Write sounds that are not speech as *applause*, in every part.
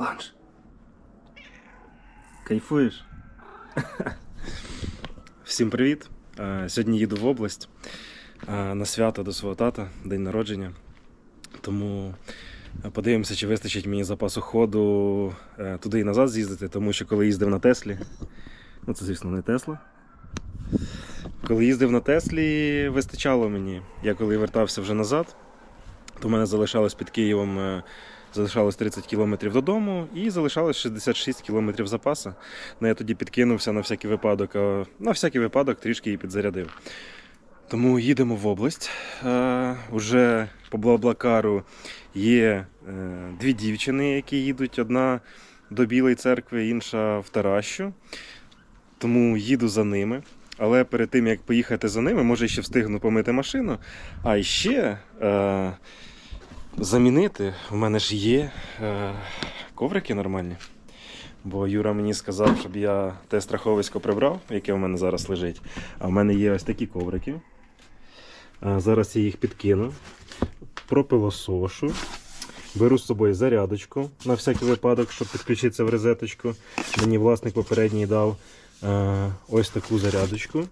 Бланш. Кайфуєш? Всім привіт! Е, Сьогодні їду в область е, на свято до свого тата, день народження. Тому е, подивимося, чи вистачить мені запасу ходу туди і назад з'їздити, тому що коли їздив на Теслі, ну це, звісно, не Тесла. Коли їздив на Теслі, вистачало мені. Я коли вертався вже назад, то в мене залишалось під Києвом залишалось 30 кілометрів додому і залишалось 66 кілометрів запасу. Ну, я тоді підкинувся на всякий випадок, а на всякий випадок трішки її підзарядив. Тому їдемо в область. Е, Уже по Блаблакару є е, дві дівчини, які їдуть. Одна до Білої церкви, інша в Таращу. Тому їду за ними. Але перед тим як поїхати за ними, може ще встигну помити машину. А ще е, замінити. У мене ж є е, коврики нормальні. Бо Юра мені сказав, щоб я те страховисько прибрав, яке у мене зараз лежить. А в мене є ось такі коврики. Е, зараз я їх підкину, пропилосошу. Беру з собою зарядочку на всякий випадок, щоб підключитися в розеточку. Мені власник попередній дав е, ось таку зарядочку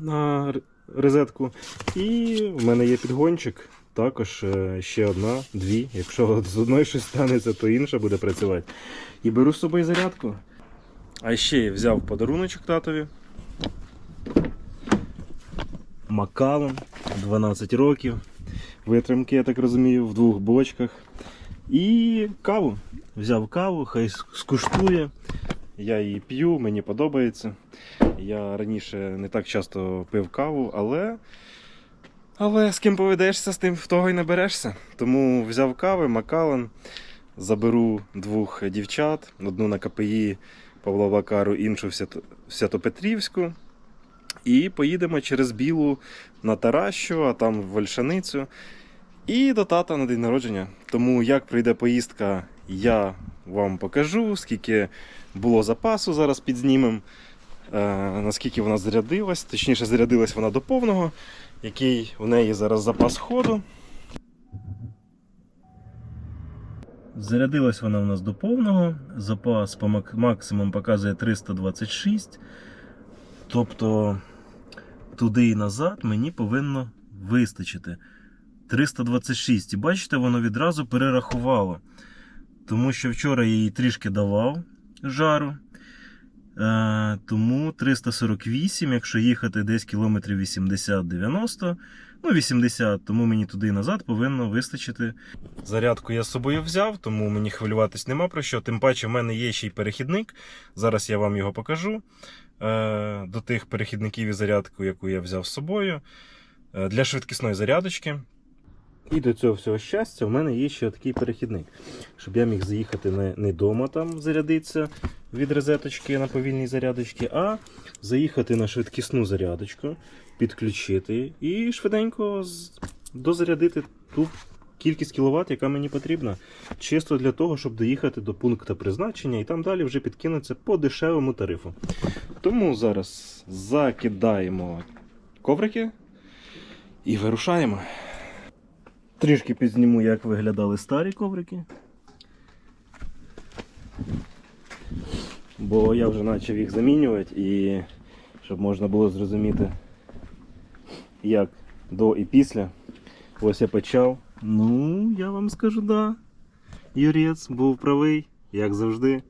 на розетку. І в мене є підгончик. Також е, ще одна, дві. Якщо з одної щось станеться, то інша буде працювати. І беру з собою зарядку. А ще взяв подаруночок татові. Макалон 12 років. Витримки, я так розумію, в двох бочках. І каву. Взяв каву, хай скуштує. Я її п'ю, мені подобається. Я раніше не так часто пив каву, але. Але з ким поведешся, з тим в того й наберешся. Тому взяв кави, Макалан, заберу двох дівчат, одну на КПІ Павла Вакару, іншу в Святопетрівську. І поїдемо через Білу на Таращу, а там в Вольшаницю. І до тата на день народження. Тому як пройде поїздка, я вам покажу, скільки було запасу, зараз підзнімемо, е, наскільки вона зарядилась. Точніше, зарядилась вона до повного, який у неї зараз запас ходу. Зарядилась вона у нас до повного. Запас по максимум показує 326. Тобто туди і назад мені повинно вистачити. 326. І бачите, воно відразу перерахувало. Тому що вчора я їй трішки давав жару. Е, тому 348, якщо їхати десь кілометрів 80-90, ну 80, тому мені туди і назад повинно вистачити. Зарядку я з собою взяв, тому мені хвилюватись нема про що. Тим паче, в мене є ще й перехідник. Зараз я вам його покажу. Е, до тих перехідників і зарядку, яку я взяв з собою. Е, для швидкісної зарядочки. І до цього всього щастя, в мене є ще такий перехідник, щоб я міг заїхати не, не дома там зарядитися від розеточки на повільній зарядочці, а заїхати на швидкісну зарядочку, підключити і швиденько дозарядити ту кількість кіловат, яка мені потрібна. Чисто для того, щоб доїхати до пункту призначення і там далі вже підкинуться по дешевому тарифу. Тому зараз закидаємо коврики і вирушаємо. Трішки підзніму, як виглядали старі коврики. Бо я вже почав їх замінювати і щоб можна було зрозуміти, як до і після. Ось я почав. Ну, я вам скажу, да. Юрець був правий, як завжди.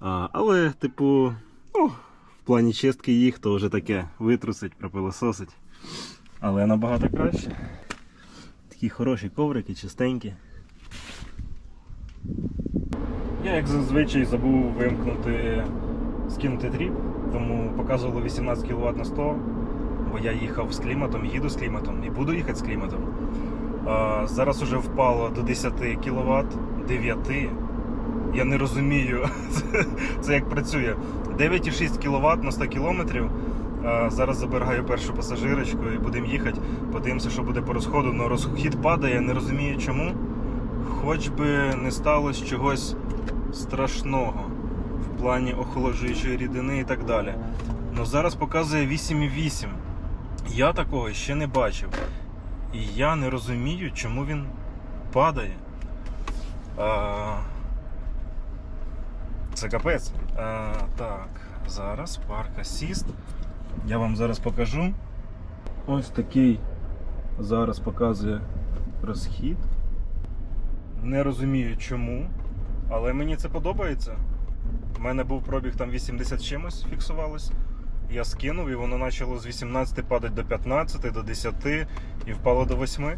А, але, типу, ну, в плані чистки їх, то вже таке витрусить, пропилососить. Але набагато краще. Такі хороші коврики, чистенькі. Я, як зазвичай, забув вимкнути скинути тріп, тому показувало 18 кВт на 100, бо я їхав з кліматом, їду з кліматом і буду їхати з кліматом. А, зараз уже впало до 10 кВт, 9. Я не розумію, *laughs* це, як працює. 9,6 кВт на 100 км. Зараз забираю першу пасажирочку і будемо їхати. Подивимося, що буде по розходу. Но розхід падає, не розумію чому. Хоч би не сталося чогось страшного в плані охолоджуючої рідини і так далі. Ну зараз показує 8,8. Я такого ще не бачив. І я не розумію, чому він падає. А, Це капець. А, так, зараз парк асіст. Я вам зараз покажу. Ось такий зараз показує розхід. Не розумію чому, але мені це подобається. У мене був пробіг там 80 чимось фіксувалось. Я скинув і воно почало з 18 падати до 15, до 10 і впало до 8.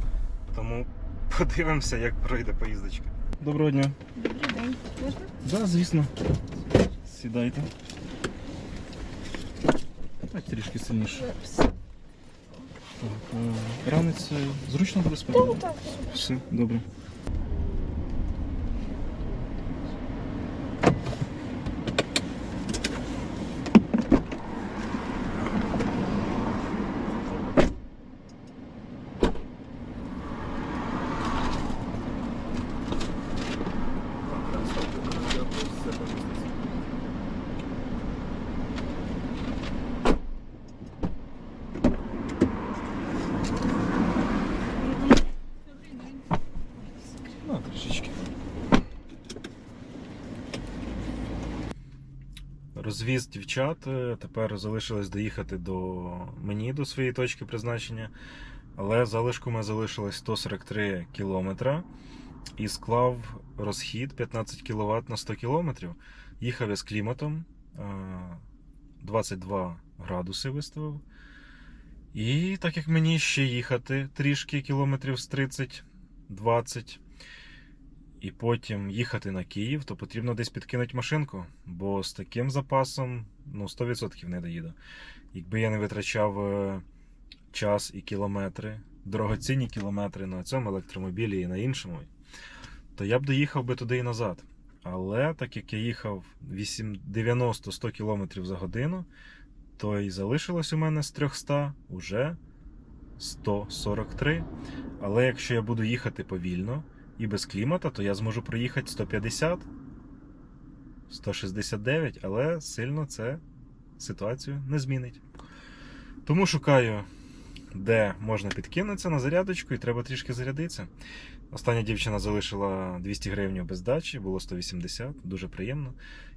Тому *laughs* подивимося, як пройде поїздочка. Доброго дня. Добрий день. Можна? Так, да, звісно. Сідайте. А трішки сильніше. Так, е, ранець зручно буде спати? Так, так. Все, добре. Ну, трішечки. Розвіз дівчат. е, Тепер залишилось доїхати до мені, до своєї точки призначення. Але залишку ми залишилось 143 кілометра і склав розхід 15 кВт на 100 км. Їхав я з кліматом, е, 22 градуси виставив. І так як мені ще їхати трішки кілометрів з 30-20, і потім їхати на Київ, то потрібно десь підкинути машинку, бо з таким запасом ну, 100% не доїду. Якби я не витрачав е, час і кілометри, дорогоцінні кілометри на цьому електромобілі і на іншому, то я б доїхав би туди і назад. Але так як я їхав 8 90-100 км за годину, то і залишилось у мене з 300 уже 143. Але якщо я буду їхати повільно і без клімата, то я зможу проїхати 150, 169, але сильно це ситуацію не змінить. Тому шукаю, де можна підкинутися на зарядочку, і треба трішки зарядитися. Остання дівчина залишила 200 гривень без дачі, було 180, дуже приємно.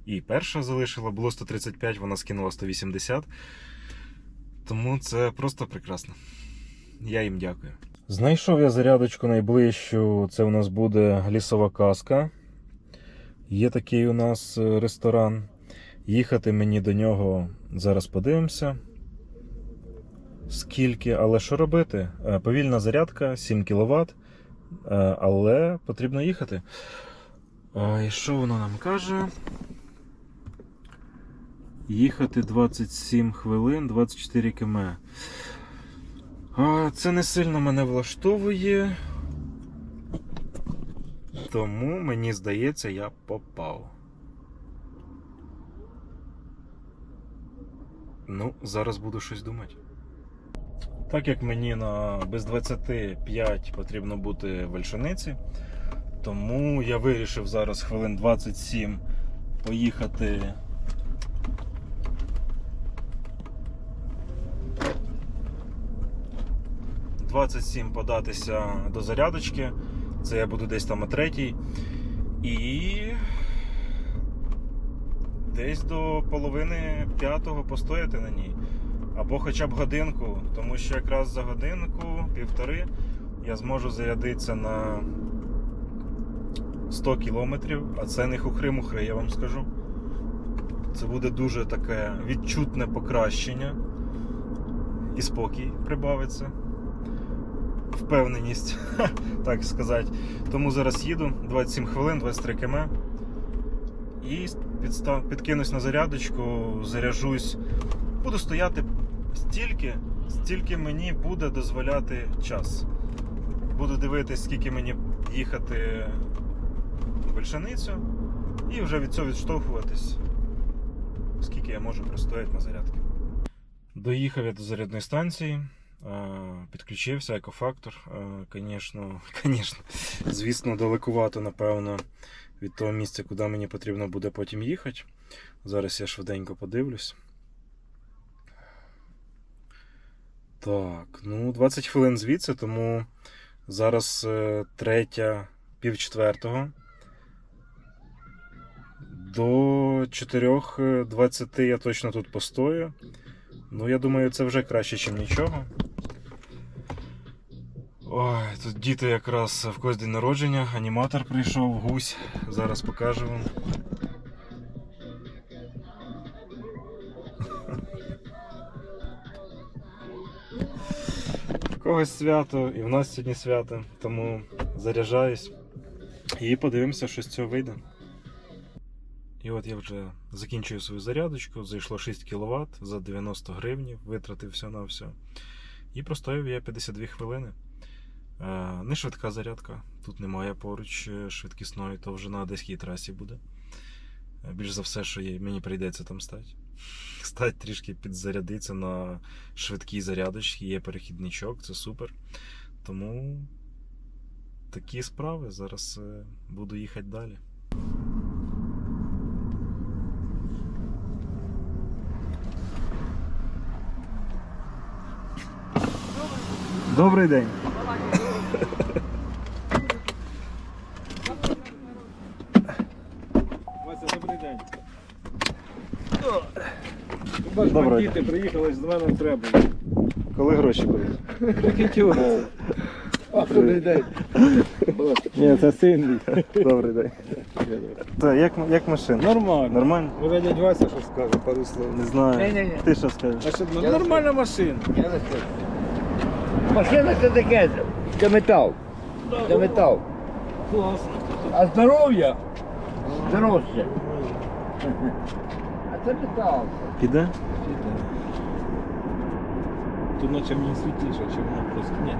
І перша залишила, було 135, вона скинула 180. Тому це просто прекрасно. Я їм дякую. Знайшов я зарядочку найближчу. Це у нас буде лісова казка. Є такий у нас е, ресторан. Їхати мені до нього зараз подивимося. Скільки, але що робити? Е, Повільна зарядка 7 кВт, але потрібно їхати. І що воно нам каже? Їхати 27 хвилин, 24 км. Це не сильно мене влаштовує. Тому мені здається, я попав. Ну, зараз буду щось думати. Так як мені на без 25 потрібно бути в Ольшаниці, тому я вирішив зараз хвилин 27 поїхати. – 27 податися до зарядочки. Це я буду десь там о третій. І десь до половини п'ятого постояти на ній. Або хоча б годинку, тому що якраз за годинку, півтори, я зможу зарядитися на 100 кілометрів, а це не хухри-мухри, я вам скажу. Це буде дуже таке відчутне покращення. І спокій прибавиться. Впевненість, *laughs* так сказати. Тому зараз їду 27 хвилин, 23 км. І підстав, підкинусь на зарядочку, заряжусь. Буду стояти стільки, стільки мені буде дозволяти час. Буду дивитись, скільки мені їхати в Вельшаницю, і вже від цього відштовхуватись, скільки я можу простояти на зарядки. Доїхав я до зарядної станції, підключився, екофактор. Звісно, *laughs* звісно, далекувато, напевно, від того місця, куди мені потрібно буде потім їхати. Зараз я швиденько подивлюсь. Так, ну 20 хвилин звідси, тому зараз е, третя, пів четвертого. До 4.20 я точно тут постою. Ну, я думаю, це вже краще, ніж нічого. Ой, тут діти якраз в когось день народження, аніматор прийшов, гусь. Зараз покажу вам. В когось свято, і в нас сьогодні свято, тому заряджаюсь і подивимося, що з цього вийде. І от я вже закінчую свою зарядочку, зайшло 6 кВт за 90 гривень, витратив все на все. І простояв я 52 хвилини. Е, Не швидка зарядка. Тут немає поруч е, швидкісної, то вже на одеській трасі буде. Е, Більш за все, що є, мені прийдеться там стати. *laughs* Стати трішки підзарядитися на швидкій зарядочці, є перехідничок, це супер. Тому такі справи. Зараз буду їхати далі. Добрий день. Вася, добрий день. Доброго Бачиш, діти приїхали, з мене треба. Коли гроші будуть? Прикінчилося. Добрий день. Ні, це син. Добрий день. Як, як машина? Нормально. Нормально? Може дядь Вася що скаже, пару слов. Не знаю. Ні-ні-ні. Ти що скажеш? А що, ну, нормальна машина. Я не знаю. Машина це таке, це метал. Це метал. Класно. А здоров'я дорожче. А це метал. Піде? Тут наче мені світліше, чи воно просто. Ні,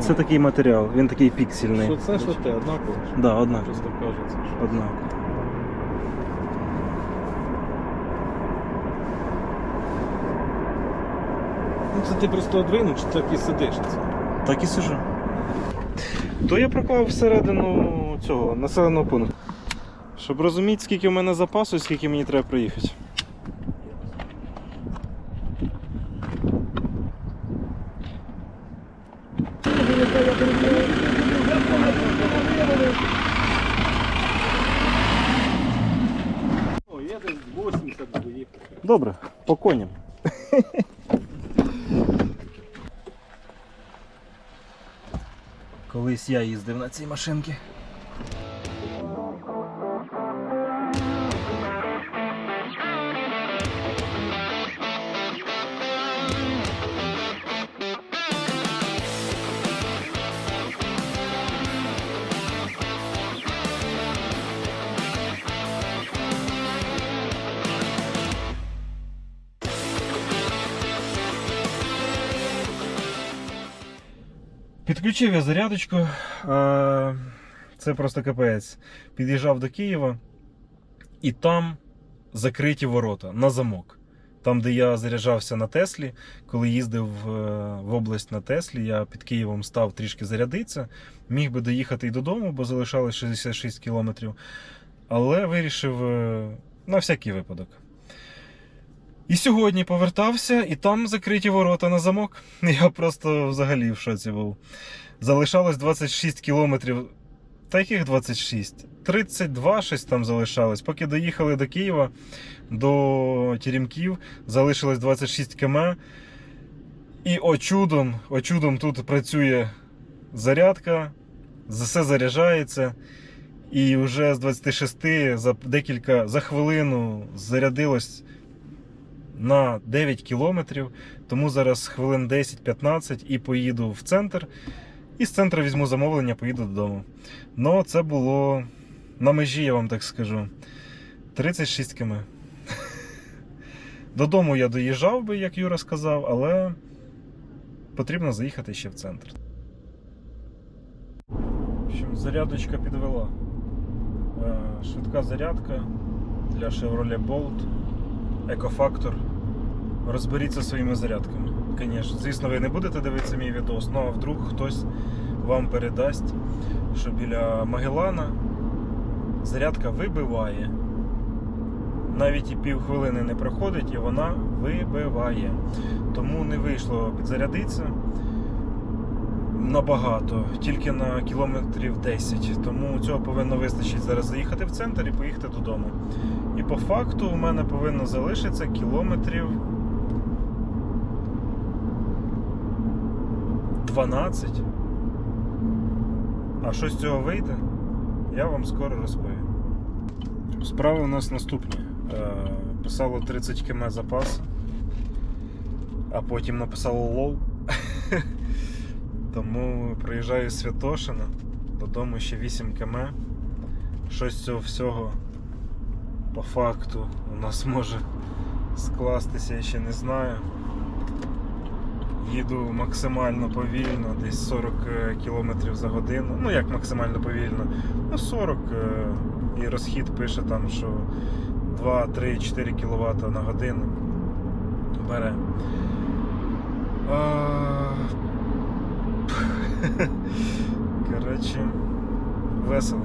Це такий матеріал, він такий піксельний. Що це, що те, однаково. ж? Да, однаково. Просто кажеться. що- Однаково. Ну це ти просто одвинув, чи так і сидиш? Це? Так і сижу. То я проклав всередину цього населеного пункту. Щоб розуміти, скільки в мене запасу і скільки мені треба приїхати. О, десь 80 буду. Добре, по коням. *laughs* Колись я їздив на цій машинці. Підключив я зарядочку. е, Це просто капець. Під'їжджав до Києва, і там закриті ворота на замок. Там, де я заряджався на Теслі, коли їздив е, в область на Теслі, я під Києвом став трішки зарядитися. Міг би доїхати і додому, бо залишалось 66 кілометрів. Але вирішив е, на всякий випадок. І сьогодні повертався, і там закриті ворота на замок. *laughs* Я просто взагалі в шоці був. Залишалось 26 кілометрів. Та яких 26? 32 щось там залишалось. Поки доїхали до Києва, до Теремків, залишилось 26 км. І о чудом, о чудом тут працює зарядка, все заряджається. І вже з 26 за декілька за хвилину зарядилось на 9 кілометрів. Тому зараз хвилин 10-15 і поїду в центр. І з центру візьму замовлення, поїду додому. Ну, це було на межі, я вам так скажу. 36 км. *laughs* Додому я доїжджав би, як Юра сказав, але потрібно заїхати ще в центр. В зарядочка підвела. Е, Швидка зарядка для Chevrolet Bolt. Екофактор. Розберіться своїми зарядками. Звісно, звісно, ви не будете дивитися мій відос, ну а вдруг хтось вам передасть, що біля Магеллана зарядка вибиває. Навіть і півхвилини не проходить, і вона вибиває. Тому не вийшло підзарядитися. набагато, тільки на кілометрів 10. Тому цього повинно вистачити зараз заїхати в центр і поїхати додому. І по факту в мене повинно залишитися кілометрів 12. А що з цього вийде, я вам скоро розповім. Справи у нас наступні. Е, Писало 30 км запас, а потім написало лоу. *laughs* Тому приїжджаю з Святошина, додому ще 8 км. Щось цього всього по факту у нас може скластися, я ще не знаю. Їду максимально повільно, десь 40 км за годину. Ну як максимально повільно? Ну 40 е, і розхід пише там, що 2, 3, 4 кВт на годину бере. *laughs* Коротше, весело.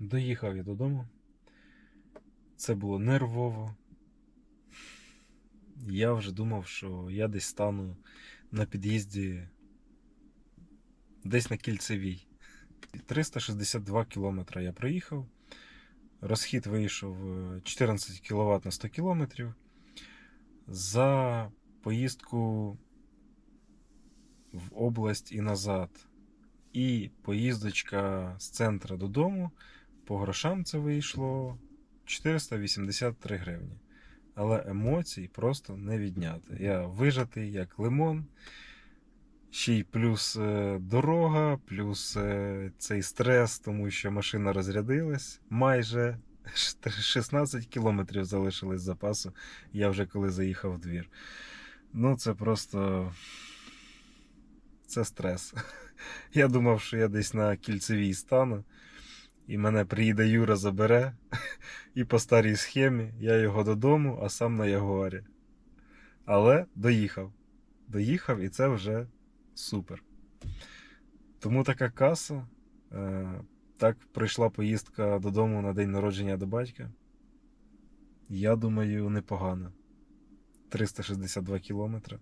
Доїхав я додому. Це було нервово. Я вже думав, що я десь стану на під'їзді десь на кільцевій. 362 кілометри я проїхав. Розхід вийшов е, 14 кВт на 100 км. За поїздку в область і назад. І поїздочка з центра додому. По грошам це вийшло 483 гривні. Але емоцій просто не відняти. Я вижатий як лимон. Ще й плюс е, дорога, плюс е, цей стрес, тому що машина розрядилась. Майже *laughs* 16 кілометрів залишилось запасу. Я вже коли заїхав в двір. Ну, це просто. Це стрес. *laughs* Я думав, що я десь на кільцевій стану, і мене приїде Юра забере, *laughs* і по старій схемі я його додому, а сам на Ягуарі. Але доїхав. Доїхав, і це вже супер. Тому така каса. Е, Так пройшла поїздка додому на день народження до батька. Я думаю, непогано. 362 кілометри,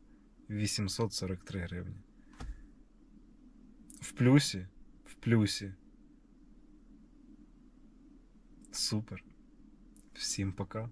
843 гривні. В плюсі, в плюсі. Супер. Всім пока.